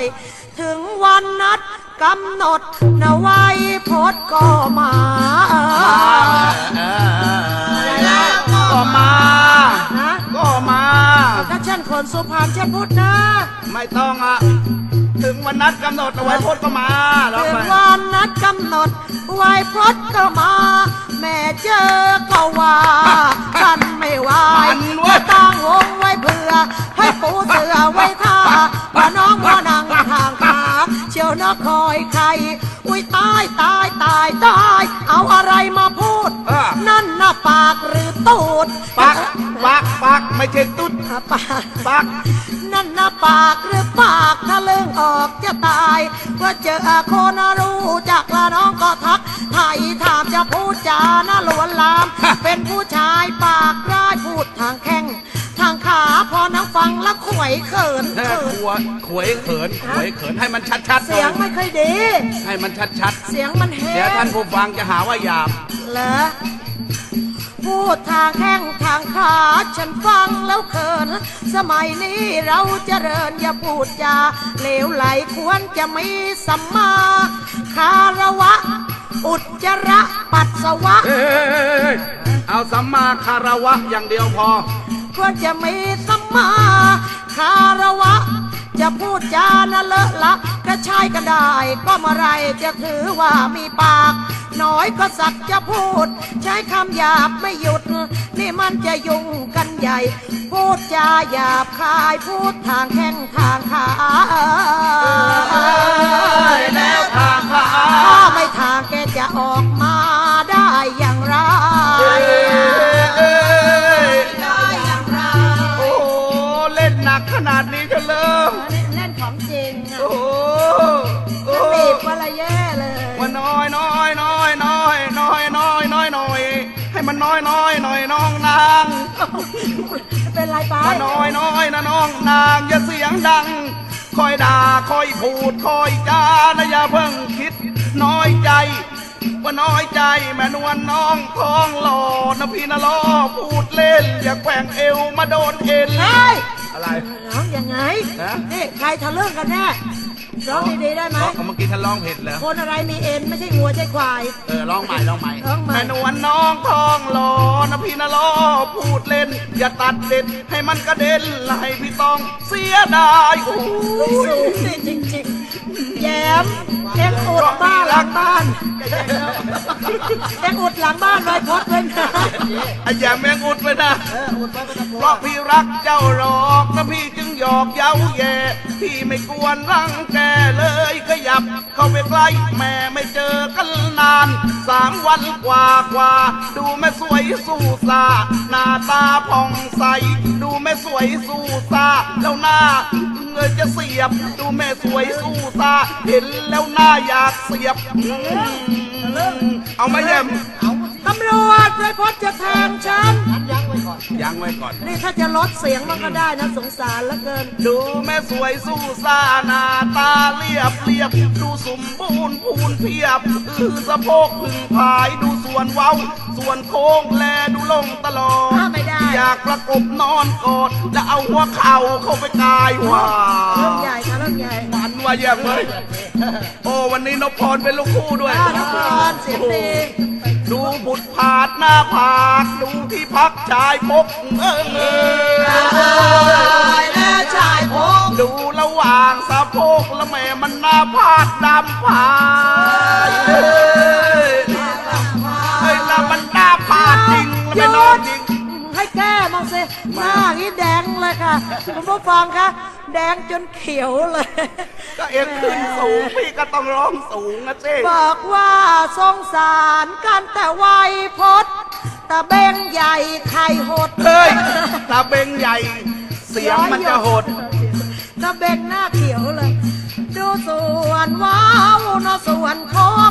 ยถึงวันนัดกำหนดนะไว้พดก็มาก็มานะก็มาถ้าฉันคนสุพรรณฉันพูดนะ ไม่ต้องอะถึงวันนัดกำหนดเอาไว้พดก็มาแล้วถึงไปวันนัดกำหนดไว้พดก็มา แม่เจอก็ว่า ไม่ใช่ตุ๊ดอะปากปักนั่นนะปากหรือปากถ้าเลื่องออกจะตายว่าเจอคนรู้จักละน้องก็ทักไทยถามจะพูดจานะลวนลาม เป็นผู้ชายปากร้ายพูดทางแข้งทางขาพอนังฟังแล้วขวยเขินแค่เขินขวขวยเขินขวยเขินให้มันชัดๆหน่อเสียงไม่ค่อยดี ให้มันชัดเสียงมันแห้ๆเดี๋ยวท่านผู้ฟังจะหาว่าหยาบเหรอ พูดทางแข้งทางขาฉันฟังแล้วเขิน สมัยนี้เราเจริญอย่าพูดจาเหลวไหลควรจะมีสัมมาคารวะ อุจจาระปัสสาวะเฮ้ยเอาสัมมาคารวะอย่างเดียวพอ ควรจะมีสัมมาคารวะ จะพูดจานะเลอะละก็ใช่ก็ได้ ก็เมื่อไรจะถือว่ามีปาก น้อยก็สักจะพูด ใช้คำหยาบไม่หยุด นี่มันจะยุ่งกันใหญ่ พูดจาหยาบคายพูดทางแข้งทางขาแล้วทางขาถ้าไม่ทางแกจะออกมาได้อย่างไร นน้อยน้อยหน่อยน้องนางเป็นไรไปถ้าน้อยน้อยนะน้องนางอย่าเสียงดัง คอยด่าคอยพูดคอยจานะอย่าเพิ่งคิด น้อยใจ ว่าน้อยใจแม่นวลน้องท้องหล่อนะพี่นะล้อพูดเล่น อย่าแกว่งเอวมาโดนเอ็นเฮ้ยอะไรร้องยังไง ฮะ นี่ใครทะลึ่งกันแน่ ร้องดีๆได้ไหมเมื่อกี้ท่านร้องผิดเหรอคนอะไรมีเอ็นไม่ใช่งัวใช่ควายเออร้องใหม่ร้องใหม่ร้องใหม่แม่นวลน้องท้องหล่อนะพี่นะล้อพูดเล่น อย่าตัดเด็ดให้มันกระเด็นไล่พี่ต้องเสียดายโอ้สูยงนี่จริงๆแย้มเอ็งอุดบ้านหลังบ้านเอ็งอุดหลังบ้านไว้พดไว้นะไอ้แย่แมงอุดไปนะเพราะพี่รักเจ้าหรอกนะพี่จึงหยอกเย้าแย่พี่ไม่กวนรังแกเลยขยับ เข้าไปใกล้แม่ไม่เจอกันนานสามวันกว่ากว่า ดูแม่สวยสู้ซาหน้าตาผ่องใส ดูแม่สวยสู้ซาแล้วหน้าเงิน จะเสียบ ดูแม่สวยสู้ตา เห็นแล้วหน้าอยากเสียบ เอามาแย่ม ตำรวจไว้พดจะแทงฉัน ยังไว้ก่อน นี่ถ้าจะลดเสียงมันก็ได้นะสงสารเหลือเกิน ดูแม่สวยสู้ซาหน้าตาเรียบเรียบ ดูสมบูรณ์พูนเพียบอือสะโพกพึ่งผายดูส่วนเว้า ส่วนโค้งแลดูลงตลอดถ้าไม่ได้ อยากประกบนอนกอดแล้วเอาหัวเข่าเข้าไปกายว่าเรื่องใหญ่ค่ะเรื่องใหญ่ มันว่าแย่เลย โอ้ วันนี้นพพรเป็นลูกคู่ด้วยอ่านพรเสียงดี ดูบุตรผาดหน้าผากดูที่พักชายพกเออเออแม่ชายผมดูระหว่างสะโพกและแม่มันหน้าผาดดำผายเอ้ยเฮ้ยล้วมันหน้าผาดจริงแล้วไม่นอนจริงให้แก้บ้างสิหน้างี้แดงเลยค่ะคุณผู้ฟังคะ แดงจนเขียวเลย ก็เอ็งขึ้นสูงพี่ก็ต้องร้องสูงนะเจ๊บอกว่าสงสารกันแต่วัยพดตะเบงใหญ่ไข่หดเฮ้ยตาเบงใหญ่ เสียงมันจะหดตะเบงหน้าเขียวเลย ดูส่วนว้าวเนอะส่วนโค้งว่า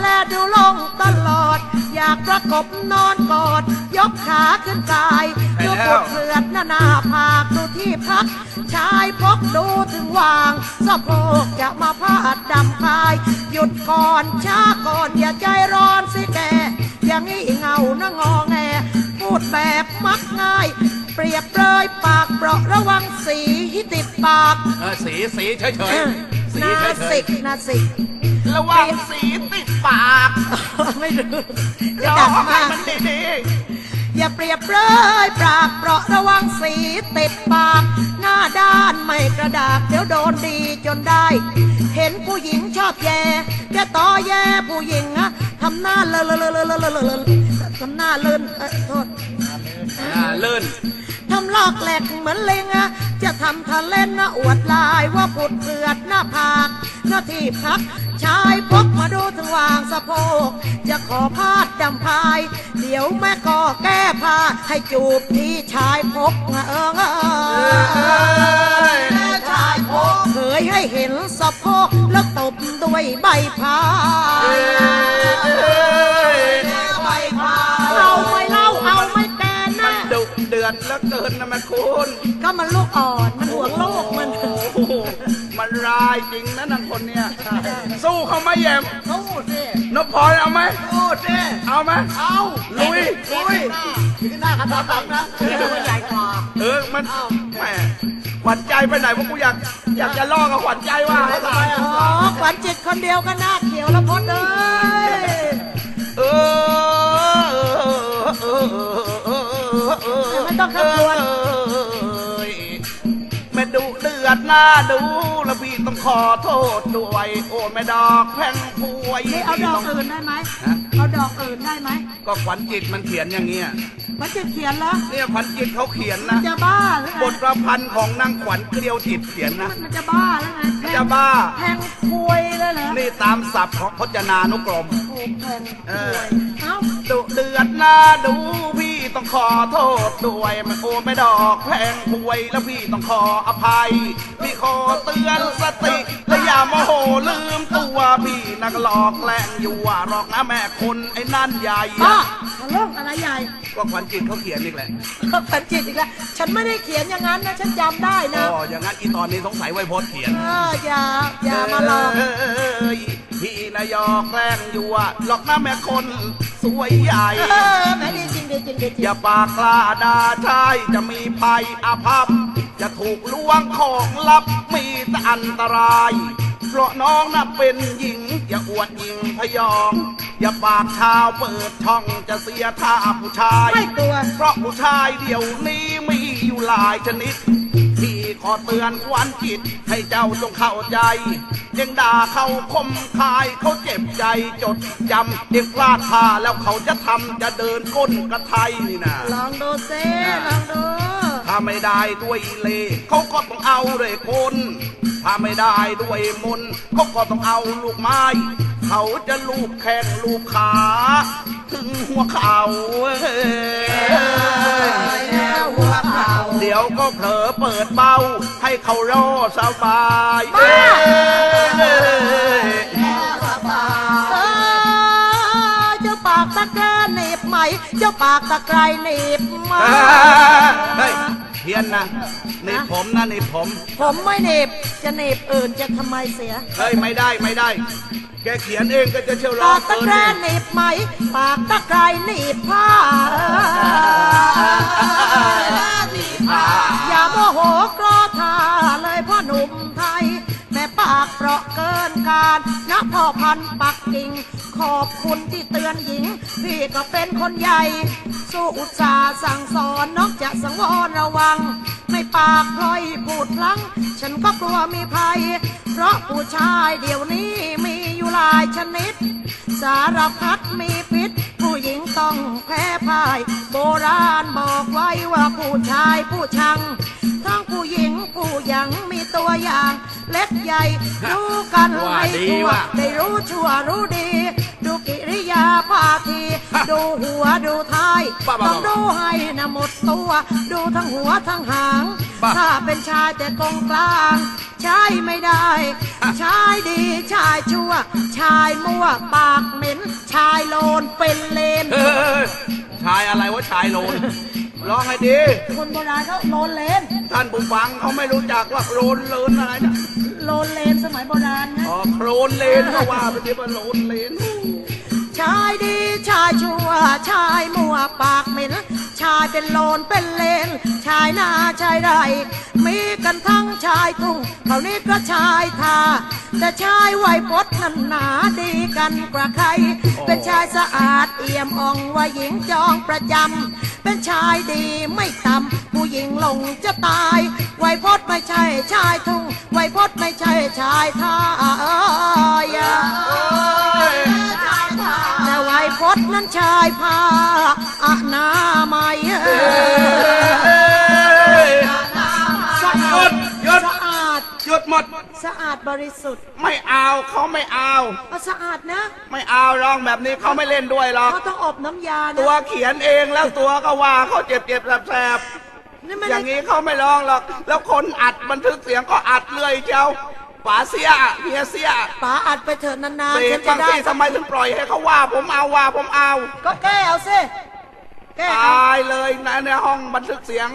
แลดูลงตลอด อยากประกบนอนกอด ยกขาขึ้นกายไปดูแล้วปวดเลือดหน้าหน้าผากดูที่พัก ชายพกดูถึงวางสะโพกจะมาพาดดำคาย หยุดก่อนช้าก่อนอย่าใจร้อนสิแกอย่างนี้เงานะงอแง พูดแบบมักง่าย เปรียบเลยปากเปราะระวังสีติดปาก เออสีสีเฉยเฉยๆสีนาเฉยเฉสิยกนาสิก ระวังสีติดปากไม่รู้จะร้ดัองงให้มากมันดีอย่าเปรียบเลยปากเปราะระวังสีติดปาก หน้าด้านไม่กระดาษเดี๋ยวโดนดีจนได้ เห็นผู้หญิงชอบแย่แกต่อแย่ผู้หญิงอะทำหน้าเลอะเลอะเลอะเลอะเลอะเลอะเลอะทำหน้าเลินเอ้ยโทษๆอ่าเลื่นทำลอกแหลกเหมือนเลงอะจะทำทะเล่นนะอวดลายว่าผุดเลือดหน้าผาก หน้าที่พัก ชายพกมาดูถึงวางสะโพก จะขอพาดดำพาย เดี๋ยวแม่ก็แก้ผ้าให้จูบที่ชายพกเออเออชายพกเคยให้เห็นสะโพกแล้วตบด้วยใบพายใบพายเอาไม่เล่าเอาไม่แกนมันะนดุเดือดแล้วเกินนะแม่คุณก็มันลูกอ่อนมันห่วงลูกมันโอ้โห มันร้ายจริงนะนางคนเนี้ยสู้เขาไหมแยมสู้สินพพรเอาไหมสู้สิเอาไหมเอาลุยลุยถึงหน้ากระตับหลังนะตัวใหญ่กว่าเออมันแหมขวัญใจไปไหนวะกูอยากอยากจะล่อกับขวัญใจว่าอ๋อขวัญจิตคนเดียวก็หน้าเขียวแล้วพดเลยเออเออเออเออไม่ต้องขับรวนแม่ดุเดือดหน้าดูแล้ว พี่ต้องขอโทษด้วย โอ้แม่ดอกแพงพวยนี่เอาดอกอื่นได้ไหมเอาดอกอื่นได้ไหมก็ขวัญจิตมันเขียนอย่างเงี้ยขวัญจิตเขียนแล้วเนี่ยขวัญจิตเขาเขียนนะจะบ้าหรือไงบทประพันธ์ของนางขวัญเกลียวจิตเขียนนะ มันจะบ้าหรือไงมันจะบ้าแทงควยเลยเหรอนี่ตามศัพท์ของพจนานุกรม โอ้แทงคเอวอ ยเอ้า ดุเดือดหน้าดูพี่ ต้องขอโทษด้วยมันโอ้ไม่ดอกแพงพวยแล้วพี่ต้องขออภัย พี่ขอเตือนสติ และอย่าโมโหลืมตัวพี่นักหลอกแกล้งอยู่ว่าหรอกนะแม่คนไอ้นั่นใหญ่ป้าอะทะเลาะอะไรใหญ่ก็ขวัญจิตเขาเขียนอีกแหละขวัญจิตอีกแล้วฉันไม่ได้เขียนอย่างนั้นนะฉันจำได้นะอ๋ออย่างนั้นอีตอนนี้สงสัยไวยพจน์เขียนเอออย่าอย่ามาหลอกเอ้ยพี่นายอกแกล้งอยู่อะหรอกนะแม่คน สวยใหญ่ เออแหม่ดีจริงดีจริงดีจริงอย่าปากกล้าด่าชายจะมีภัยอาภัพจะถูกล้วงของลับมีแต่อันตราย เพราะน้องน่ะเป็นหญิง อย่าอวดหญิงพยอง อย่าปากชาวเปิดช่องจะเสียท่าผู้ชาย ไม่กลัว เพราะผู้ชายเดี๋ยวนี้มีอยู่หลายชนิดพี่ ขอเตือนควันจิต ให้เจ้าจงเข้าใจเองด่าเขาคมคายเขาเจ็บใจจดจำเองพลาดท่าแล้วเขาจะทำจะเดินก้นกระไทยนี่นะลองดูซิลองดูถ้าไม่ได้ด้วยเลเขาก็ต้องเอาด้วยกลถ้าไม่ได้ด้วยมนต์เขาก็ต้องเอาลูกไม้ เขาจะลูบแข้งลูบขา ถึงหัวเข่าเอ้ยหัว เข่าเดี๋ยวก็เผลอเปิดเบ้า ให้เขารอสบายบ้าเอ้ยเออเจ้าปากตะแกรงหนีบไหม เจ้าปากตะไคร้หนีบไหมาเฮ้ยเพี้ยนนะในผมนะในผม ผมไม่หนีบจะหนีบอื่นจะทำไมเสีย เฮ้ยไม่ได้ไม่ได้ แกเขียนเองก็จะเชี่ยวร้อปางกตะเกินแกรเองงหนีบไหม ปากตะไคร้หนีบผ้า อย่าโมโหกรธาเลยพ่อหนุ่มไทยแม่ปากเปราะเกินการนะพ่อพันปักกิ่ง ขอบคุณที่เตือนหญิง พี่ก็เป็นคนใหญ่ สู้อุตสาห์สั่งสอนนอกจากสังวรระวัง ไม่ปากพลอยพูดพลัง ฉันก็กลัวมีภัย เพราะผู้ชายเดี๋ยวนี้มีอยู่หลายชนิด สารพัดมีพิษ ผู้หญิงต้องแพ้พ่าย โบราณบอกไว้ว่าผู้ชายผู้ชัง ทั้งผู้หญิงผู้หยังมีตัวอย่าง เล็กใหญ่รู้กันให้ทั่วได้รู้ชั่วรู้ดี ดูกิริยาพาที ดูหัวดูท้ายต้องดูให้นะหมดตัว ดูทั้งหัวทั้งหาง ถ้าเป็นชายแต่กงกลาง ใช้ไม่ได้ ชายดีชายชั่ว ชายมั่วปากเหม็น ชายโลนเป็นเลน เฮ้ยชายอะไรวะชายโลนร้องให้ดี คนโบราณเขาโลนเลน ท่านผู้ฟังเขาไม่รู้จักว่าโลนเลนอะไรนะโลนเลนสมัยโบราณนะ อ๋อโครนเลนก็ว่าไปที่ว่าโลนเลน ชายดีชายชั่ว ชายมัวปากเหม็น ชายเป็นโลนเป็นเลน ชายหน้าชายไรมีกันทั้งชายทุ่งเขานี้ก็ชายทาแต่ชายไหวพจน์นั้นหนาดีกันกว่าใคร เป็นชายสะอาดเอี่ยมอ่องว่าหญิงจองประจำเป็นชายดีไม่ต่ำผู้หญิงหลงจะตายไหวพจน์ไม่ใช่ชายทุ่งไหวพจน์ไม่ใช่ชายทาเอ้ย น์นั้นชายผ้าอนามัยหยุดหยุด สะอาด หยุดหมด สะอาดบริสุทธิ์ไม่เอาเขาไม่เอา เอาสะอาดนะไม่เอาร้องแบบนี้เขาไม่เล่นด้วยหรอก เขาต้องอบน้ำยานะตัวเขียนเองแล้วตัวก็ว่าเขาเจ็บเจ็บแสบแสบนี่ไม่อได้ย่างนี้เขาไม่ร้องหรอก แล้วคนอัดบันทึกเสียงก็อัดเลยเจ้า ป๋าเสียเฮียเสียป๋าอัดไปเถิดนานเบรๆฉักนจะบางได้ ทีทำไมถึงปล่อยให้เขาว่าผมเอาว่าผมเอา ก็แก้เอาสิแก้ตเอาายเลยนะในห้องบันทึกเสียง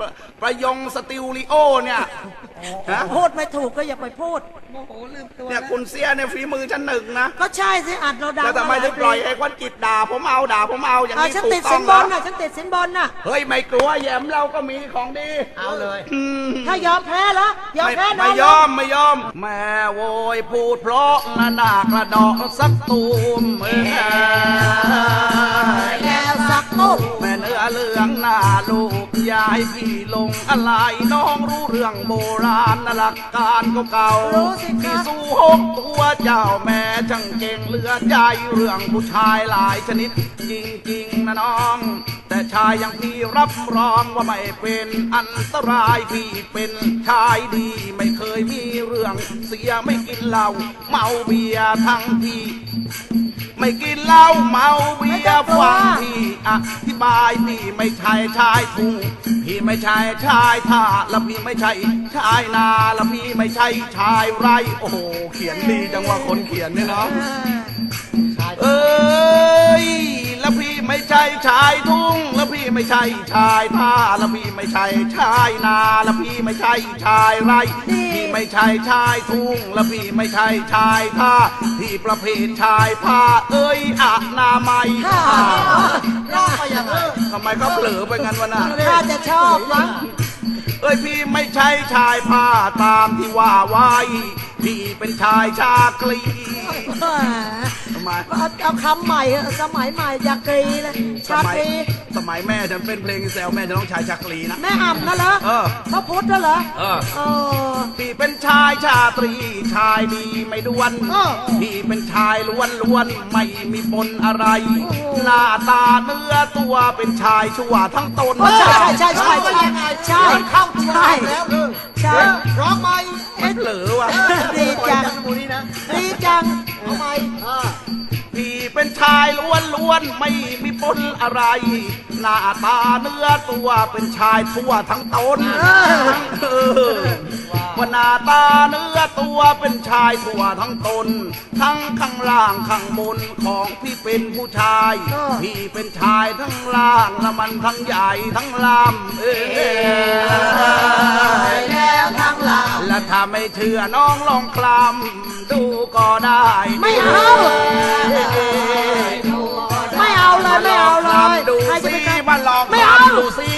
ประประยงสติวลิโอเนี่ยฮะพูดไม่ถูกก็อย่าไปพูดเนี่ยคุณเสียเนี่ยฝีมือชั้นหนึ่งนะก็ใช่สิอัดเราดังแล้วทำไมถึงปล่อยให้ควันจิตด่าผมเอาด่าผมเอาอย่างอะนี้ฉันถูติดกต้สิอนงบแล้นวน่ะฉันติดสินบนน่ะ เฮ้ยไม่กลัวแหยมเราก็มีของดีเอาเลยอืมถ้ายอมแพ้แล้วยอมไม่แพ้น้ไม่องยอมไม่ยอม แม่โวยพูดเพราะนาหนากระดอกสักตูมเอ้ยแล้วสักตุ๊บแม่เนื้อเหลืองหน้าลูก ยายพี่ลงอะไรน้องรู้เรื่องโบราณหลักการเก่าๆพี่สู้หกตัวเจ้าแม่จังเก่งเหลือใจเรื่องผู้ชายหลายชนิดจริงๆนะน้อง แต่ชายอย่างพี่รับรองว่าไม่เป็นอันตรายพี่เป็นชายดีไม่เคยมีเรื่องเสียไม่กินเหล้าเมาเบียร์ทั้งพี่ ไม่กินเหล้าเมาเบียร์ฟังพี่อธิบายพี่ไม่ใช่ชายทุ่งพี่ไม่ใช่ชายท่าและพี่ไม่ใช่ชายนาและพี่ไม่ใช่ชายไรโอ้โหเขียนดีจังว่าคนเขียนเนี่ยเนาะ ใช่ชายทุ่งแล้วพี่ไม่ใช่ชายท่าแล้วพี่ไม่ใช่ชายนาแล้วพี่ไม่ใช่ชายไรพี่ไม่ใช่ชายทุ่งแล้วพี่ไม่ใช่ชายท่าพี่ประเภทชายผ้าเอ้ยอะนามัยค่ะร้องไปอย่างเออทำไมเขาเผลอไปงั้นวะน่ะถ้าจะชอบมั้งเอ้ยพี่ไม่ใช่ชายผ้าตามที่ว่าไว้พี่เป็นชายชาคลีทำ ไมเอาเอาคำใหม่เถอะสมัยใหม่จากกรีเลยสชามัยตรีสมัยแม่ฉันเป็นเพลงแซวแม่จะต้องชายชาคลีนะ แม่อ่ำนะเหรอเออ พระพุทธนะเหรอเออ เออ พี่เป็นชายชาตรีชายดีไม่ดวนเออพี่เป็นชายล้วนล้วนๆไม่มีปนอะไร โอ้โห หน้าตาเนื้อตัวเป็นชายชั่วทั้งตนเออใช่ใช่ใช่ใช่ใช่มันเข้าตัวใช่แล้วเออใช่ร้องใหม่ไม่เผลอว่ะ ดีจังปล่อยกันหมูนี้นะดีจังเอาใหม่อ่าพี่ เป็นชายล้วนล้วนๆไม่มีปนอะไร หน้าตาเนื้อตัวเป็นชายทั่วทั้งตนเออว่าหน้าตาเนื้อตัวเป็นชายทั่วทั้งตน ทั้งข้างล่างข้างบนของพี่เป็นผู้ชายเออพี่เป็นชายทั้งล่างและมันทั้งใหญ่ทั้งลำเออแล้วทางหลังและถ้าไม่เชื่อน้องลองคลำ ดูก็ได้ ไม่เอา ไม่เอาเลยไม่เอาเลยดูใครจะสิไปกล้า มาลองไม่เอา ทำดูสิ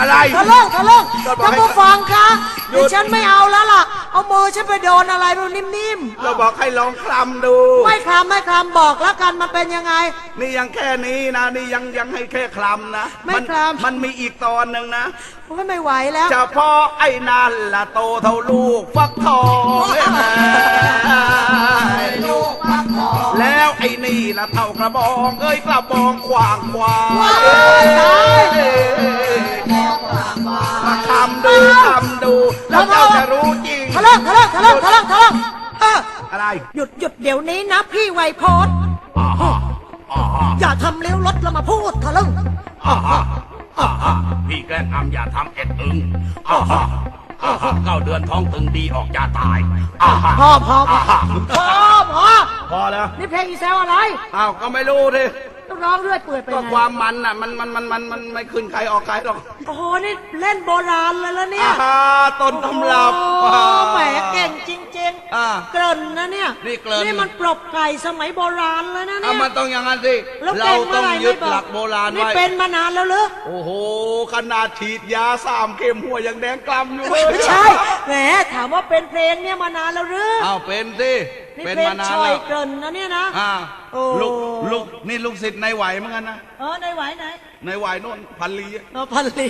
อะไร ทะลึ่งทะลึ่งก็บอกท่านให้ผู้ฟังคะหยุดดิฉันไม่เอาแล้วล่ะ เอามื อฉันไปโดนอะไรมันนิ่มเราบอกให้ลองคลำดู ๆ ไม่คลำไม่คลำบอกแล้วกันมันเป็นยังไง นี่ยังแค่นี้นะ นี่ยังยังให้แค่คลำนะไม่นคลำ มันมีอีกตอนหนึ่งนะ โอ้ยไม่ไหวแล้ว เฉพาะไอ้นั่นละโตเท่าลูกฟักทองเอ้ยแล้วไอ้นี่ละเท่ากระบองเอ้ยกระบองขวางขวางว้ายตายมาคำดูคำดู แล้วเจ้าจะรู้ จริงทะลึ่งทะลึ่งทะลึ่งทะลึ่งทะลึ่งเอออะไรหยุดหยุดเดี๋ยวนี้นะพี่ไวยโพสอย่าทำเลี้ยวรถแล้วมาพูดทะลึ่งพี่แกล้งทำอย่าทำเอ็ดอึงอ่าฮะอ่าฮะเก้าเดือนท้องตึงดีออกอย่าตายอ่าฮะพอพอพอพอพอพอแล้วนี่เพลงอีแซวอะไรอ้าวก็ไม่รู้ดิ ต้องร้องเรื่อยเปื่อยไปก็ไงความมันน่ะมันมันมันมันมันไม่ขึ้นใครออกใครหรอกโอ้โหนี่เล่นโบราณเลยแล้วเนี่ยอ่าต้นตำรับ โอ้แหมเก่งจริงอ่าๆเกริ่นนะเนี่ยนี่เกริ่นนี่มันปลบไก่สมัยโบราณเลยนะเนี่เอายมันต้องอย่างนั้นสิแล้วเราเก่งต้เมื่อองไหร่ยึดไม่บอหลักโบราณนี่ไว้เป็นมานานแล้วหรือโอ้โหขนาดฉีดยาสามเข็มหัวยังแดงกล้ำอยู่เลยไม่ใช่ แหมถามว่าเป็นเพลงเนี่ยมานานแล้วหรือเอาเป็นสินี่เป็นเพลงมานานช่อยแล้ว เกริ่นนะเนี่ยนะ อ่า โอ้ ลูกลูกนี่ลูกศิษย์ในไหวเหมือนกันนะ เออในไหวไหนในไหวโน่นพันลีเออพันลี